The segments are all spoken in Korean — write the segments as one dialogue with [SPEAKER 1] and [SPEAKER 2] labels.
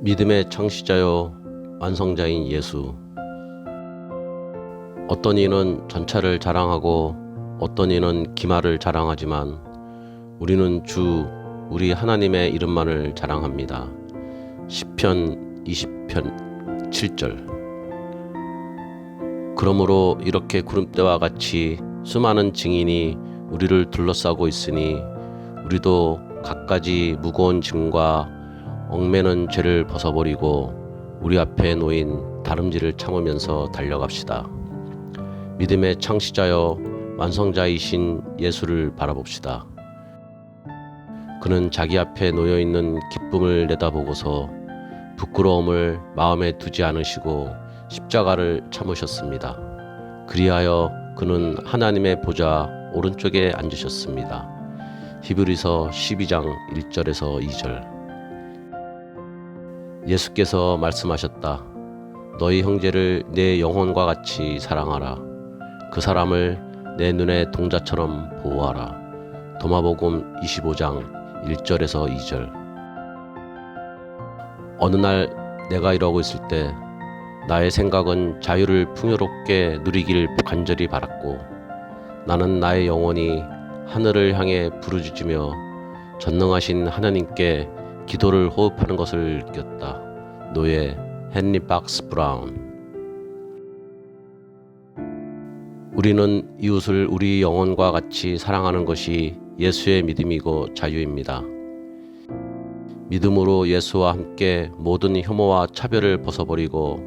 [SPEAKER 1] 믿음의 창시자요 완성자인 예수. 어떤 이는 전차를 자랑하고 어떤 이는 기마를 자랑하지만 우리는 주 우리 하나님의 이름만을 자랑합니다. 시편 20편 7절. 그러므로 이렇게 구름대와 같이 수많은 증인이 우리를 둘러싸고 있으니 우리도 갖가지 무거운 짐과 얽매는 죄를 벗어버리고 우리 앞에 놓인 다름질을 참으면서 달려갑시다. 믿음의 창시자여 완성자이신 예수를 바라봅시다. 그는 자기 앞에 놓여 있는 기쁨을 내다보고서 부끄러움을 마음에 두지 않으시고 십자가를 참으셨습니다. 그리하여 그는 하나님의 보좌 오른쪽에 앉으셨습니다. 히브리서 12장 1절에서 2절. 예수께서 말씀하셨다. 너희 형제를 내 영혼과 같이 사랑하라. 그 사람을 내 눈의 동자처럼 보호하라. 도마복음 25장 1절에서 2절. 어느 날 내가 이러고 있을 때 나의 생각은 자유를 풍요롭게 누리길 간절히 바랐고 나는 나의 영혼이 하늘을 향해 부르짖으며 전능하신 하나님께 기도를 호흡하는 것을 느꼈다. 노예 헨리 박스 브라운 우리는 이웃을 우리 영혼과 같이 사랑하는 것이 예수의 믿음이고 자유입니다. 믿음으로 예수와 함께 모든 혐오와 차별을 벗어버리고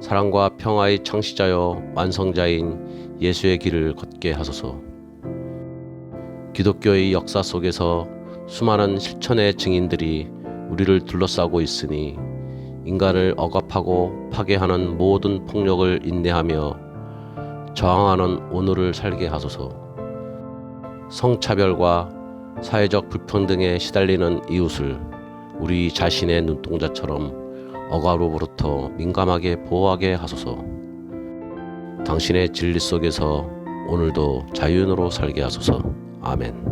[SPEAKER 1] 사랑과 평화의 창시자여 완성자인 예수의 길을 걷게 하소서. 기독교의 역사 속에서 수많은 실천의 증인들이 우리를 둘러싸고 있으니 인간을 억압하고 파괴하는 모든 폭력을 인내하며 저항하는 오늘을 살게 하소서. 성차별과 사회적 불평등에 시달리는 이웃을 우리 자신의 눈동자처럼 억압으로부터 민감하게 보호하게 하소서. 당신의 진리 속에서 오늘도 자유인으로 살게 하소서. 아멘.